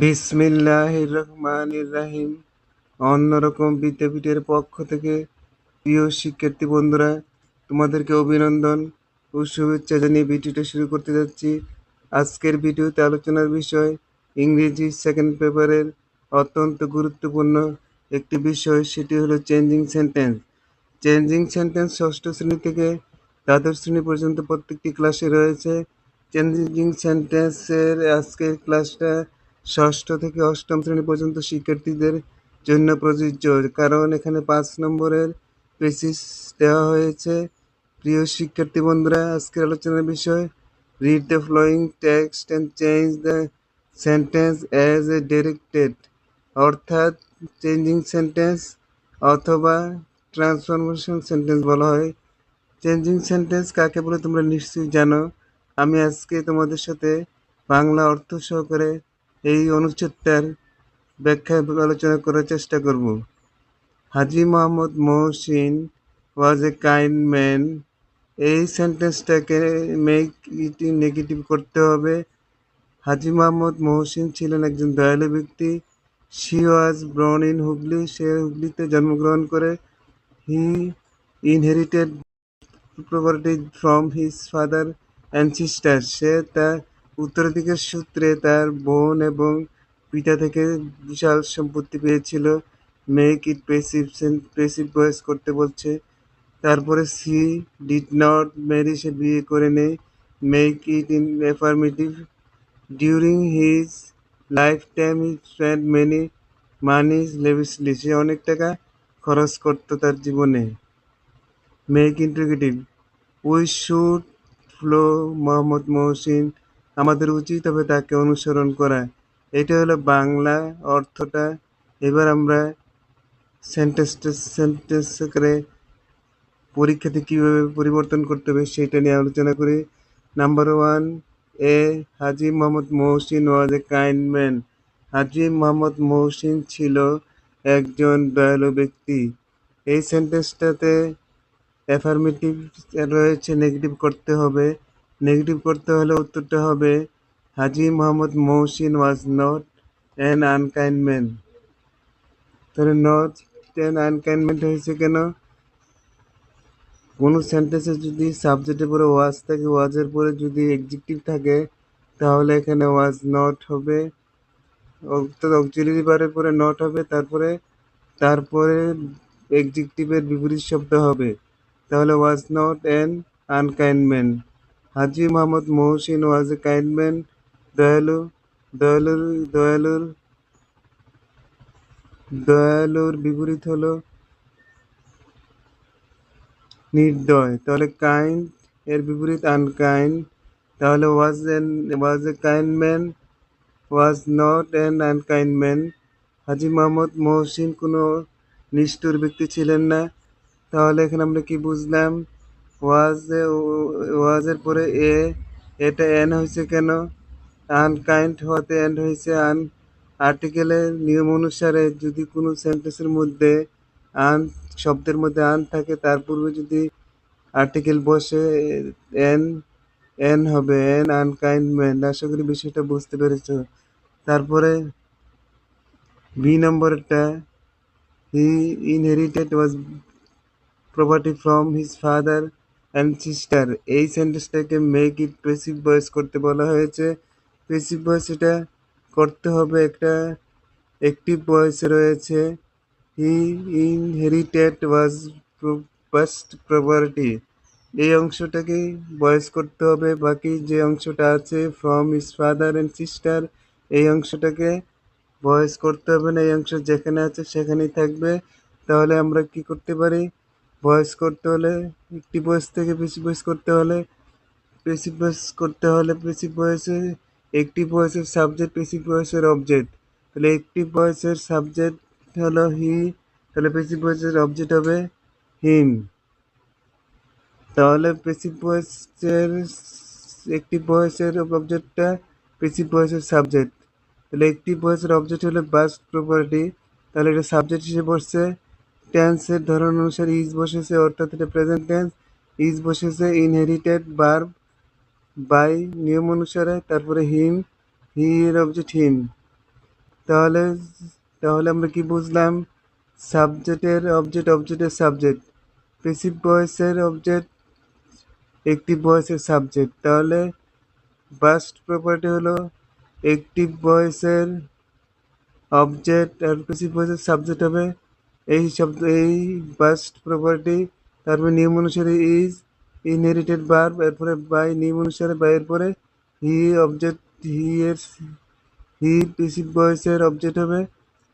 বিসমিল্লাহির রহমানির রাহিম। অন্যরকম বিদ্যাপীঠের পক্ষ থেকে প্রিয় শিক্ষার্থী বন্ধুরা, তোমাদেরকে অভিনন্দন ও শুভেচ্ছা জানিয়ে ভিডিওটা শুরু করতে যাচ্ছি। আজকের ভিডিওতে আলোচনার বিষয় ইংরেজি সেকেন্ড পেপারের অত্যন্ত গুরুত্বপূর্ণ একটি বিষয়, সেটি হলো চেঞ্জিং সেন্টেন্স চেঞ্জিং সেন্টেন্স ষষ্ঠ শ্রেণি থেকে দ্বাদশ শ্রেণি পর্যন্ত প্রত্যেকটি ক্লাসে রয়েছে। চেঞ্জিং সেন্টেন্সের আজকের ক্লাসটা ষষ্ঠ থেকে অষ্টম শ্রেণি পর্যন্ত শিক্ষার্থীদের জন্য প্রযোজ্য, কারণ এখানে পাঁচ নম্বরের বেসিস দেওয়া হয়েছে। প্রিয় শিক্ষার্থী বন্ধুরা, আজকের আলোচনার বিষয় read the following text and change the sentence as a directed অর্থাৎ চেঞ্জিং সেন্টেন্স অথবা ট্রান্সফরমেশন সেন্টেন্স বলা হয়। চেঞ্জিং সেন্টেন্স কাকে বলে তোমরা নিশ্চয়ই জানো। আমি আজকে তোমাদের সাথে বাংলা অর্থ সহকারে এই অনুচ্ছেদটার ব্যাখ্যা আলোচনা করার চেষ্টা করব। Haji Mohammad Mohsin was a kind man. এই সেন্টেন্সটাকে মেক ইট নেগেটিভ করতে হবে। হাজি মোহাম্মদ মহসিন ছিলেন একজন দয়ালু ব্যক্তি। She was born in Hooghly. সে হুগলিতে জন্মগ্রহণ করে। He inherited property from his father and sister সে তার উত্তরাধিকার সূত্রে তার বোন এবং পিতা থেকে বিশাল সম্পত্তি পেয়েছিল। মেক ইট পেসিভ ভয়েস করতে বলছে। তারপরে সি ডিড নট ম্যারি সে বিয়ে করে নেয়। Make it in affirmative during his life time he spend many money lavishly সে অনেক টাকা খরচ করতো তার জীবনে। Make integrative we should follow Mohammad Mohsin আমাদের উচিত হবে তাকে অনুসরণ করা। এটা হলো বাংলা অর্থটা। এবার আমরা সেন্টেন্স সেন্টেন্স করে পরীক্ষাতে কীভাবে পরিবর্তন করতে হবে সেটা নিয়ে আলোচনা করি। Number one A Haji Mohammad Mohsin was a kind man Haji Mohammad Mohsin ছিল একজন দয়ালু ব্যক্তি। এই সেন্টেন্সটাতে অ্যাফার্মেটিভ রয়েছে নেগেটিভ করতে হবে। নেগেটিভ করতে হলে উত্তরটা হবে Haji Mohammad Mohsin was not an unkind man তাহলে নট অ্যান আনকাইন্ডমেন্ট হয়েছে কেন? কোনো সেন্টেন্সে যদি সাবজেক্টের পরে ওয়াজ থাকে ওয়াজের পরে যদি এক্সিকিউটিভ থাকে, তাহলে এখানে ওয়াজ নট হবে। অর্থাৎ অক্সিলারি বারের পরে নট হবে, তারপরে তারপরে এক্সিকিউটিভের বিপরীত শব্দ হবে। তাহলে was not an unkind man Haji Mohammad Mohsin was a kind man দয়ালু দয়ালুর দয়ালুর দয়ালুর বিপরীত হলো নির্দয়। তাহলে কাইন্ড এর বিপরীত আনকাইন্ড তাহলে was an was a kind man was not an unkind man Haji Mohammad Mohsin কোনো নিষ্ঠুর ব্যক্তি ছিলেন না। তাহলে এখানে আমরা কি বুঝলাম? ওয়াজ ওয়াজের পরে এ, এটা এন হয়েছে কেন? আনকাইন্ড হওয়াতে এন্ড হয়েছে আন। আর্টিকেলের নিয়ম অনুসারে যদি কোনো সেন্টেন্সের মধ্যে আন, শব্দের মধ্যে আন থাকে, তার পূর্বে যদি আর্টিকেল বসে, এন এন হবে, এন আনকাইন্ড ম্যান। আশা করি বিষয়টা বুঝতে পেরেছ। তারপরে বি নম্বরটা, he inherited was property from his father. And sister এই সেন্টেন্সটাকে মেক ইট পেসিভ ভয়েস করতে বলা হয়েছে। পেসিভ ভয়েস এটা করতে হবে একটা অ্যাক্টিভ ভয়েসে রয়েছে। He inherited was first property এই অংশটাকে ভয়েস করতে হবে। বাকি যে অংশটা আছে from his father and sister এই অংশটাকে ভয়েস করতে হবে না। এই অংশ যেখানে আছে সেখানেই থাকবে। তাহলে আমরা কি করতে পারি? ভয়েস করতে হলে, একটি ভয়েস থেকে বেশি ভয়েস করতে হলে, বেশি ভয়েস করতে হলে পেসিভ ভয়েসে একটি ভয়েসের সাবজেক্ট পেসিভ ভয়েসের অবজেক্ট তাহলে একটি ভয়েসের সাবজেক্ট হলো হি তাহলে পেসিভ ভয়েসের অবজেক্ট হবে হিম তাহলে পেসিভ ভয়েসের একটি ভয়েসের অবজেক্টটা পেসিভ ভয়েসের সাবজেক্ট তাহলে একটি ভয়েসের অবজেক্ট হলো বাস প্রপার্টি তাহলে এটা সাবজেক্ট হিসেবে বসছে টেন্সের ধরন অনুসারে ইজ বসেছে, অর্থাৎ এটা প্রেজেন্ট টেন্স ইজ বসেছে ইনহেরিটেড বার্ব বাই নিয়ম অনুসারে, তারপরে হিম হি এর অবজেক্ট হিম তাহলে তাহলে আমরা কি বুঝলাম? সাবজেক্টের অবজেক্ট অবজেক্টের সাবজেক্ট। পেসিভ ভয়েসের অবজেক্ট অ্যাক্টিভ ভয়েসের সাবজেক্ট তাহলে বাস্ট প্রপার্টি হলো অ্যাক্টিভ ভয়েসের অবজেক্ট আর পেসিভ ভয়েসের সাবজেক্ট হবে এই শব্দ, এই বাস্ট প্রপার্টি তারপরে নিয়ম অনুসারে ইজ ইনহেরিটেড ভার্ব এরপরে বাই নিয়ম অনুসারে বাই এর পরে হি অবজেক্ট হি এর হি পেসিভ বয়সের অবজেক্ট হবে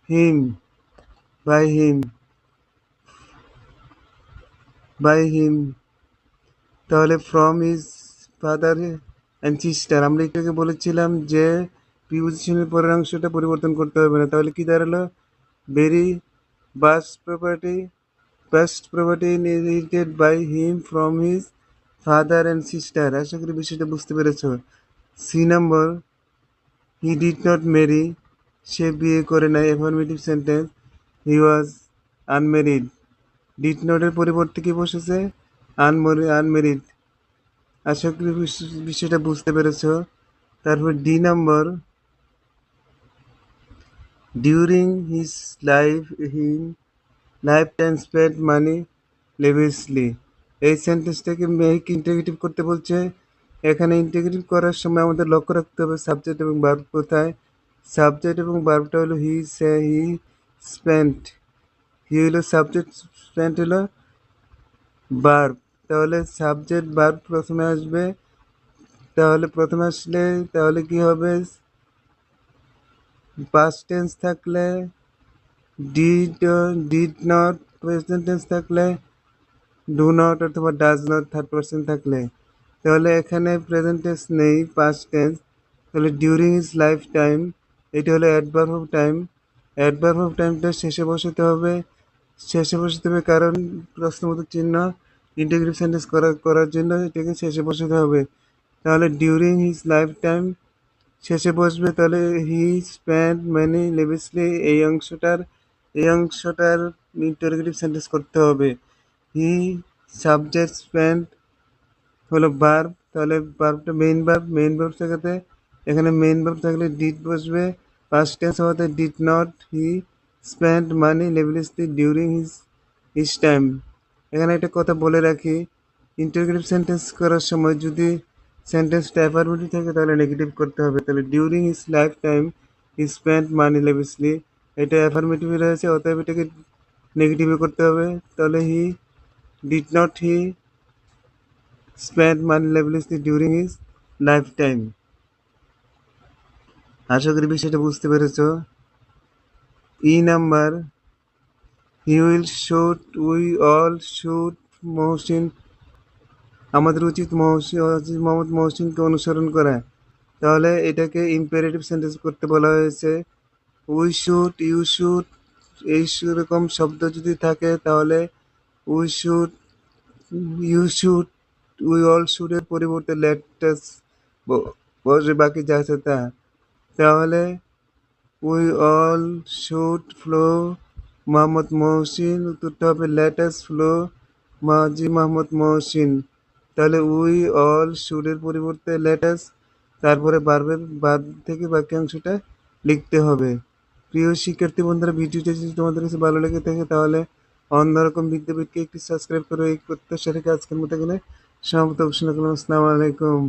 হিম বাই হিম বাই হিম তাহলে from his father and sister আমরা এটাকে বলেছিলাম যে প্রিপোজিশনের পরের অংশটা পরিবর্তন করতে হবে না। তাহলে কি দাঁড়াল? Very vast property inherited by him from his father and sister আশা করি বিষয়টা বুঝতে পেরেছ। সি নম্বর হি ডিড নট মেরি সে বিয়ে করে নাই। Affirmative sentence he was unmarried did নটের পরিবর্তে কি বসেছে? আনমরি আনমেরিড আশা করি বিষ- বিষয়টা বুঝতে পেরেছ। তারপর ডি নম্বর his life him life time spend money lavishly এই সেন্টেন্সটাকে মেক ইন্টিগ্রেটিভ করতে বলছে। এখানে ইন্টিগ্রেটিভ করার সময় আমাদের লক্ষ্য রাখতে হবে সাবজেক্ট এবং ভার্ব কোথায়। সাবজেক্ট এবং ভার্বটা হলো হি সে হি স্পেন্ট হি হলো সাবজেক্ট স্পেন্ট হলো ভার্ব তাহলে সাবজেক্ট ভার্ব প্রথমে আসবে। তাহলে প্রথমে আসলে তাহলে কি হবে? পাস্ট টেন্স থাকলে did did not present tense থাকলে ডু নট অথবা ডাজ নট থার্ড পার্সন থাকলে। তাহলে এখানে প্রেজেন্ট টেন্স নেই পাস্ট টেন্স তাহলে ডিউরিং ইজ লাইফ টাইম এটা হলো adverb of time adverb of টাইমটা শেষে বসাতে হবে। শেষে বসাতে হবে কারণ প্রশ্নবোধক চিহ্ন ইন্টিগ্রেটিভ সেন্টেন্স করার করার জন্য এটাকে শেষে বসাতে হবে। তাহলে ডিউরিং হিজ লাইফ টাইম শেষে বসবে তাহলে হি স্প্যান্ড ম্যানি লেভিসলি এই অংশটার এই অংশটার ইন্টারগেটিভ সেন্টেন্স করতে হবে। হি সাবজেক্ট স্প্যান্ড হলো বার্ব তাহলে বার্বটা মেইন বার্ব মেইন ভার্ব থাকাতে, এখানে মেইন ভার্ব থাকলে ডিড বসবে পাস্ট টেন্স হওয়াতে did not he spend money lavishly during his his time এখানে একটা কথা বলে রাখি ইন্টারগ্রেটিভ সেন্টেন্স করার সময় যদি সেন্টেন্সটা অ্যাফার্মেটিভ থাকে তাহলে নেগেটিভ করতে হবে। তাহলে during his life time he spend money lavishly এটা অ্যাফার্মেটিভে রয়েছে, অতএব এটাকে নেগেটিভে করতে হবে। তাহলে he did not he spend money lavishly during his life time আশা করি বিষয়টা বুঝতে পেরেছ। E number he will should we all should Mohsin আমাদের উচিত মোহাম্মদ মহসিনকে অনুসরণ করা। তাহলে এটাকে ইম্পারেটিভ সেন্টেন্স করতে বলা হয়েছে। উই শুট ইউ শুট এই রকম শব্দ যদি থাকে তাহলে we should you should we all শুটের পরিবর্তে লেটাস বসে বাকি যা আছে তা। তাহলে we all should follow Mohammad Mohsin, উত্তরটা হবে লেটাস ফ্লো মাজি মোহাম্মদ মহসিন। তাহলে উই অল শুডের পরিবর্তে লেটাস তারপরে বারবের বাদ থেকে বাক্যাংশটা লিখতে হবে। প্রিয় শিক্ষার্থী বন্ধুরা, ভিডিওটা যদি তোমাদের কাছে ভালো লেগে থাকে, তাহলে অন্যরকম বিদ্যাপীঠকে একটি সাবস্ক্রাইব করে এই প্রত্যাশা রেখে আজকের মতো গেলে সমাপ্ত। ঘোষণা করলাম আসসালামু আলাইকুম।